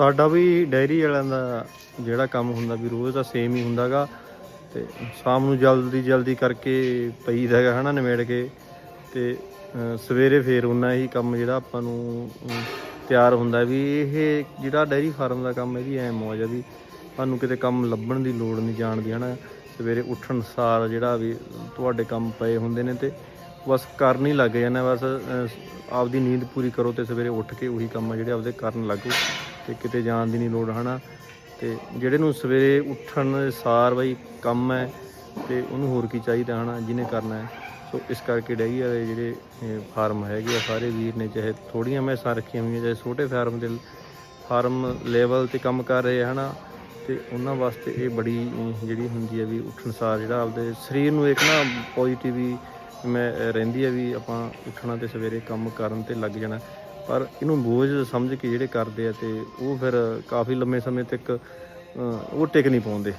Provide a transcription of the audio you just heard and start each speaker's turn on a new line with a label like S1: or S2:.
S1: ਸਾਡਾ ਵੀ ਡੈਰੀ ਵਾਲਿਆਂ ਦਾ ਜਿਹੜਾ ਕੰਮ ਹੁੰਦਾ ਵੀ ਰੋਜ਼ ਦਾ ਸੇਮ ਹੀ ਹੁੰਦਾਗਾ ਤੇ ਸ਼ਾਮ ਨੂੰ ਜਲਦੀ ਜਲਦੀ ਕਰਕੇ ਪਈਦਾ ਹੈਗਾ ਹਨਾ ਨਿਮੇੜ ਕੇ ਤੇ ਸਵੇਰੇ ਫੇਰ ਉਹਨਾਂ ਹੀ ਕੰਮ ਜਿਹੜਾ ਆਪਾਂ ਨੂੰ ਤਿਆਰ ਹੁੰਦਾ ਵੀ ਇਹ ਜਿਹੜਾ ਡੈਰੀ ਫਾਰਮ ਦਾ ਕੰਮ ਇਹਦੀ ਐ ਮੌਜ ਆ ਵੀ ਸਾਨੂੰ ਕਿਤੇ ਕੰਮ ਲੱਭਣ ਦੀ ਲੋੜ ਨਹੀਂ ਜਾਣ ਦੀ ਹਨਾ। ਸਵੇਰੇ ਉੱਠਣ ਸਾਰ ਜਿਹੜਾ ਵੀ ਤੁਹਾਡੇ ਕੰਮ ਪਏ ਹੁੰਦੇ ਨੇ ਤੇ ਬਸ ਕਰਨ ਹੀ ਲੱਗ ਜਾਣਾ ਬਸ ਆਪਦੀ ਨੀਂਦ ਪੂਰੀ ਕਰੋ ਤੇ ਸਵੇਰੇ ਉੱਠ ਕੇ ਉਹੀ ਕੰਮ ਆ ਜਿਹੜੇ ਆਪਦੇ ਕਰਨ ਲੱਗੋ ਤੇ ਕਿਤੇ ਜਾਣ ਦੀ ਨਹੀਂ ਲੋੜ, ਹਨਾ? ਤੇ ਜਿਹੜੇ ਨੂੰ ਸਵੇਰੇ ਉੱਠਣ ਸਾਰ ਬਈ ਕੰਮ ਹੈ ਤੇ ਉਹਨੂੰ ਹੋਰ ਕੀ ਚਾਹੀਦਾ, ਹਨਾ? ਜਿਹਨੇ ਕਰਨਾ ਹੈ। ਸੋ ਇਸ ਕਰਕੇ ਡੈਰੀ ਵਾਲੇ ਜਿਹੜੇ ਫਾਰਮ ਹੈਗੇ ਆ, ਸਾਰੇ ਵੀਰ ਨੇ ਚਾਹੇ ਥੋੜੀਆਂ ਮੈਸਾਂ ਰੱਖੀਆਂ ਹੋਈਆਂ, ਚਾਹੇ ਛੋਟੇ ਫਾਰਮ ਦੇ ਫਾਰਮ ਲੈਵਲ ਤੇ ਕੰਮ ਕਰ ਰਹੇ ਆ, ਹਨਾ? ਤੇ ਉਹਨਾਂ ਵਾਸਤੇ ਇਹ ਬੜੀ ਜਿਹੜੀ ਹੁੰਦੀ ਹੈ ਵੀ ਉੱਠਣ ਸਾਰ ਜਿਹੜਾ ਆਪਦੇ ਸਰੀਰ ਨੂੰ ਇੱਕ ਨਾ ਪੋਜ਼ਿਟਿਵ ਮੈਂ ਰਹਿੰਦੀ ਹੈ ਵੀ ਆਪਾਂ ਉੱਠਣਾ ਤੇ ਸਵੇਰੇ ਕੰਮ ਕਰਨ ਤੇ ਲੱਗ ਜਾਣਾ। ਪਰ ਇਹਨੂੰ ਬੋਝ ਸਮਝ ਕੇ ਜਿਹੜੇ ਕਰਦੇ ਆ ਤੇ ਉਹ ਫਿਰ ਕਾਫੀ ਲੰਮੇ ਸਮੇਂ ਤੱਕ ਉਹ ਟਿਕ ਨਹੀਂ ਪਾਉਂਦੇ।